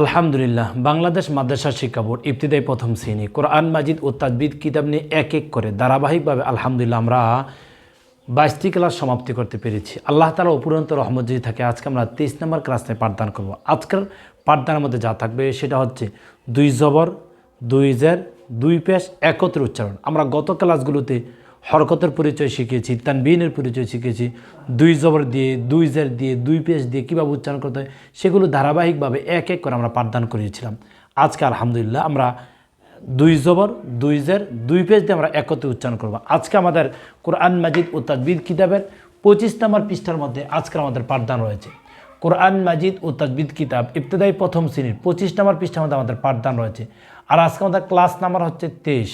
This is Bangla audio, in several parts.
আলহামদুলিল্লাহ, বাংলাদেশ মাদ্রাসা শিক্ষা বোর্ড ইবতিদায়ী প্রথম শ্রেণি, কোরআন মাজিদ ও তাজবিদ কিতাব নিয়ে এক এক করে ধারাবাহিকভাবে আলহামদুলিল্লাহ আমরা বাইশটি ক্লাস সমাপ্তি করতে পেরেছি। আল্লাহ তালা অপুরন্ত রহমত যদি থাকে, আজকে আমরা তেইশ নম্বর ক্লাস নিয়ে পাঠদান করব। আজকের পাঠদানের মধ্যে যা থাকবে সেটা হচ্ছে দুই জবর, দুই জের, দুই পেশ, একত্রে উচ্চারণ। আমরা গত ক্লাসগুলোতে হরকতের পরিচয় শিখেছি তানবিনের পরিচয় শিখেছি দুই জবর দিয়ে, দুই জের দিয়ে, দুই পেশ দিয়ে কীভাবে উচ্চারণ করতে হয়, সেগুলো ধারাবাহিকভাবে এক এক করে আমরা পাঠদান করিয়েছিলাম। আজকে আলহামদুলিল্লাহ আমরা দুই জবর, দুই জের, দুই পেজ দিয়ে আমরা একত্রে উচ্চারণ করব। আজকে আমাদের কোরআন মাজিদ ও তাজবিদ কিতাবের পঁচিশ নম্বর পৃষ্ঠার মধ্যে আজকে আমাদের পাঠদান রয়েছে। কোরআন মাজিদ ও তাজবিদ কিতাব ইবতদায়ী প্রথম শ্রেণির পঁচিশ নম্বর পৃষ্ঠার মধ্যে আমাদের পাঠদান রয়েছে। আর আজকে আমাদের ক্লাস নাম্বার হচ্ছে তেইশ।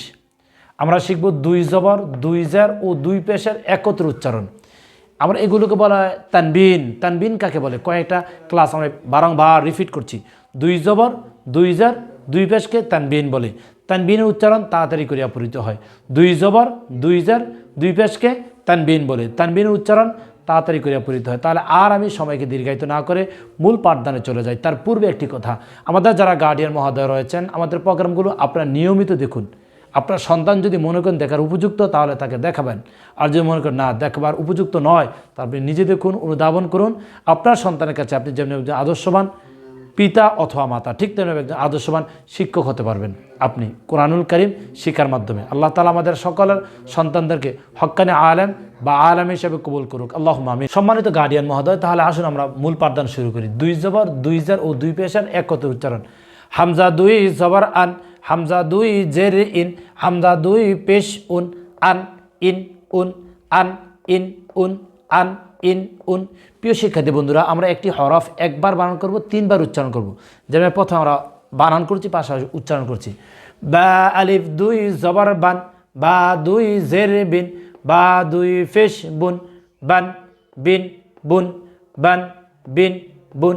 আমরা শিখব দুই জবর, দুই জের ও দুই পেশের একত্র উচ্চারণ। আমরা এগুলোকে বলা হয় তানবিন। তানবিন কাকে বলে? কয়েকটা ক্লাস আমরা বারংবার রিপিট করছি। দুই জবর, দুই জার, দুই পেশকে তানবিন বলে। তানবিনের উচ্চারণ তাড়াতাড়ি করিয়া পরিচিত হয়। দুই জবর, দুই জার, দুই পেশকে তানবিন বলে। তানবিনের উচ্চারণ তাড়াতাড়ি করিয়া পরিচিত হয়। তাহলে আর আমি সময়কে দীর্ঘায়িত না করে মূল পাঠদানে চলে যাই। তার পূর্বে একটি কথা। আমাদের যারা গার্ডিয়ান মহোদয় রয়েছেন, আমাদের প্রোগ্রামগুলো আপনারা নিয়মিত দেখুন। আপনার সন্তান যদি মনে করেন দেখার উপযুক্ত, তাহলে তাকে দেখাবেন। আর যদি মনে করেন না, দেখবার উপযুক্ত নয়, তা আপনি নিজে দেখুন, অনুধাবন করুন। আপনার সন্তানের কাছে আপনি যেমন একজন আদর্শবান, পিতা অথবা মাতা, ঠিক তেমনি একজন আদর্শবান শিক্ষক হতে পারবেন আপনি। কোরআনুল করিম শিক্ষার মাধ্যমে। আল্লাহ তালা আমাদের সকলের সন্তানদেরকে হক্কানি আলেম বা আলেম হিসেবে কবুল করুক। আল্লাহ মামি সম্মানিত গার্ডিয়ান মহোদয়, তাহলে আসুন আমরা মূল পাঠদান শুরু করি। দুই জবর, দুই জার ও দুই পেশার এক কত উচ্চারণ। হামজা দুই জবর আন হামজা দুই জের ইন, হামজা দুই পেশ উন, আন ইন, উন, আন ইন, উন, আন ইন, উন। প্রিয় শিক্ষার্থী বন্ধুরা, আমরা একটি হরফ একবার বানান করব, তিনবার উচ্চারণ করব। যেমন প্রথম আমরা বানান করছি, পাশাপাশি উচ্চারণ করছি। বা আলিফ দুই জবর বান, বা দুই জের বিন, বা দুই ফেশ বুন, বান বিন বুন, বান বিন বুন।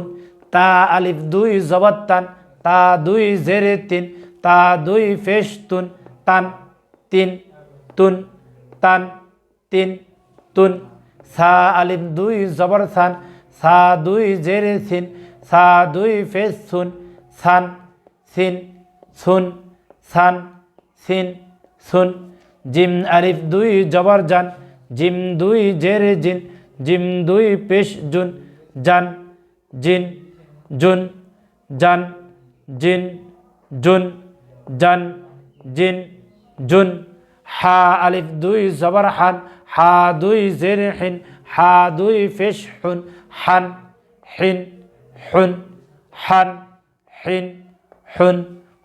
তা আলিফ দুই জবর তান, তা দুই জেরে তিন তা দুই ফেশ তুন, তান, তিন, তুন, তান, তিন। তুন সা আলিফ দুই জবর সান, সা দুই জেরে সিন, সা দুই ফেস সুন সান, সিন, সুন, সান, সিন, সুন। জিম আলিফ দুই জবর জান, জিম দুই জেরে জিন, জিম দুই পেশ জুন, জান, জিন, জুন, জান, জিন, জুন। জান জিন জুন হা আলিফ দুই জবর হান হা দুই জের হিন হা দুই ফেশ হুন হান হিন হুন হান হিন হুন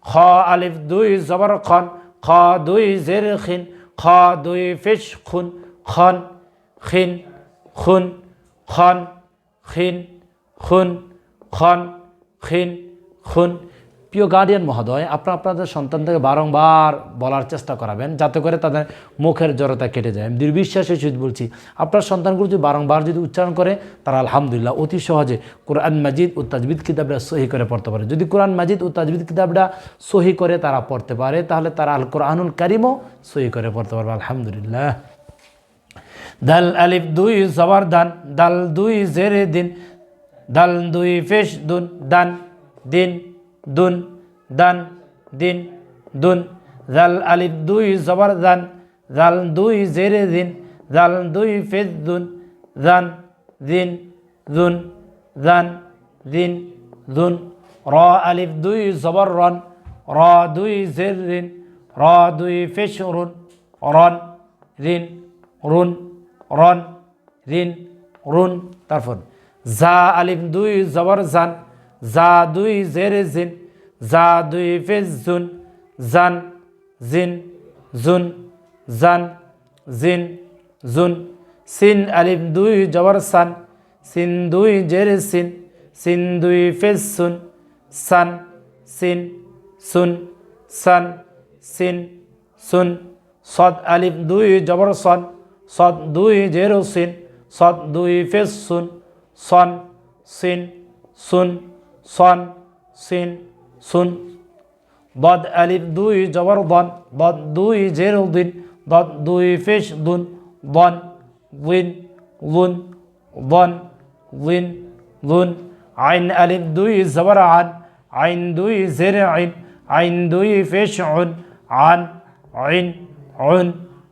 খ আলিফ দুই জবর খন খ দুই জের খিন খ দুই ফেশ খুন খন খিন খুন খন খিন খুন খন খিন খুন প্রিয় গার্ডিয়ান মহোদয়, আপনারা আপনাদের সন্তানদেরকে বারংবার বলার চেষ্টা করাবেন যাতে করে তাদের মুখের জড়তা কেটে যায়। আমি দুর্বিশ্বাসের সহিত বলছি, আপনার সন্তানগুলো যদি বারংবার যদি উচ্চারণ করে, তারা আলহামদুলিল্লাহ অতি সহজে কোরআন মাজিদ ও তাজবিদ কিতাবটা সহি করে পড়তে পারে। যদি কোরআন মাজিদ ও তাজবিদ কিতাবটা সহি করে তারা পড়তে পারে, তাহলে তারা আল কোরআনুল কারিমও সহি করে পড়তে পারবে, আলহামদুলিল্লাহ। দাল আলিফ দুই জবর দান, দাল দুই জেরে দিন, দাল দুই ফেশ দুন, দান দিন। দুন, দান, দিন, দুন। জাল আলিফ দুই, জবর দান জাল দুই, জেরে দিন। জাল দুই, ফেজ দুন। জান, দিন, জুন। জান, দিন, জুন। র আলিফ দুই, জবর রন। র দুই, জের রিন র দুই ফেশ রুন। রন, রিন, রুন। রন, রিন, রুন। তারপর জা আলিফ দুই, জবর জান। জা দুই জের জিন জা দুই ফেজ জুন, জান, জিন, জুন, জান, জিন, জুন। সিন আলিম দুই জবর সান, সিন দুই জের সিন সিন দুই ফেজ সুন সান, সিন সুন সান, সিন সুন সদ আলিম দুই জবর সন, সদ দুই জেরো সিন, সদ দুই ফেজ সুন সন, সিন সুন সন সিন সুন বদ আলিফ দুই জবর বন বদ দুই জেরো দিন বদ দুই ফেশ দুন বন উইন লুন বন উইন লুন আইন আলিফ দুই জবর আন আইন দুই জের আইন আইন দুই ফেশ অন আন আইন অন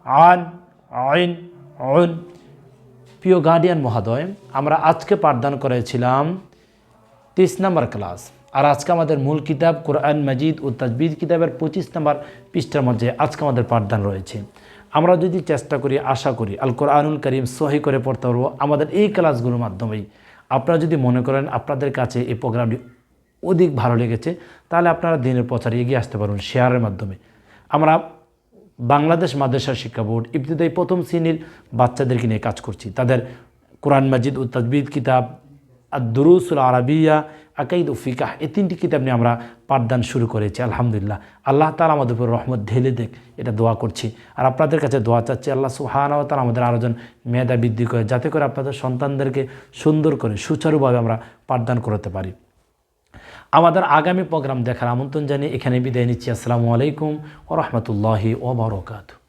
আন আইন অন প্রিয় গার্ডিয়ান মহোদয়, আমরা আজকে পাঠদান করেছিলাম তেইশ নম্বর ক্লাস। আর আজকে আমাদের মূল কিতাব, কোরআন মাজিদ ও তাজবিদ কিতাবের পঁচিশ নম্বর পৃষ্ঠার মধ্যে আজকে আমাদের পাঠদান রয়েছে। আমরা যদি চেষ্টা করি, আশা করি আল কোরআনুল করিম সহি করে পড়তে পারব আমাদের এই ক্লাসগুলোর মাধ্যমেই। আপনারা যদি মনে করেন আপনাদের কাছে এই প্রোগ্রামটি অধিক ভালো লেগেছে, তাহলে আপনারা দিনের প্রচারে এগিয়ে আসতে পারুন শেয়ারের মাধ্যমে। আমরা বাংলাদেশ মাদ্রাসা শিক্ষা বোর্ড ইবতদায়ী প্রথম শ্রেণির বাচ্চাদেরকে নিয়ে কাজ করছি। তাদের কোরআন মাজিদ ও তাজবিদ কিতাব আর আরবিয়া, আকাইদ ও ফিকাহ, এই তিনটি কিতাব নিয়ে আমরা পাঠদান শুরু করেছি, আলহামদুলিল্লাহ। আল্লাহ তালা আমাদের উপর রহমত ঢেলে দেখ, এটা দোয়া করছি। আর আপনাদের কাছে দোয়া চাচ্ছি, আল্লাহ সুহানাও তারা আমাদের আরোজন মেধা বৃদ্ধি করে, যাতে করে আপনাদের সন্তানদেরকে সুন্দর করে, সুচারুভাবে আমরা পাঠদান করতে পারি। আমাদের আগামী প্রোগ্রাম দেখার আমন্ত্রণ জানিয়ে এখানে বিদায় নিচ্ছি। আসসালামু আলাইকুম ও রহমতুল্লাহি ওবরকাতু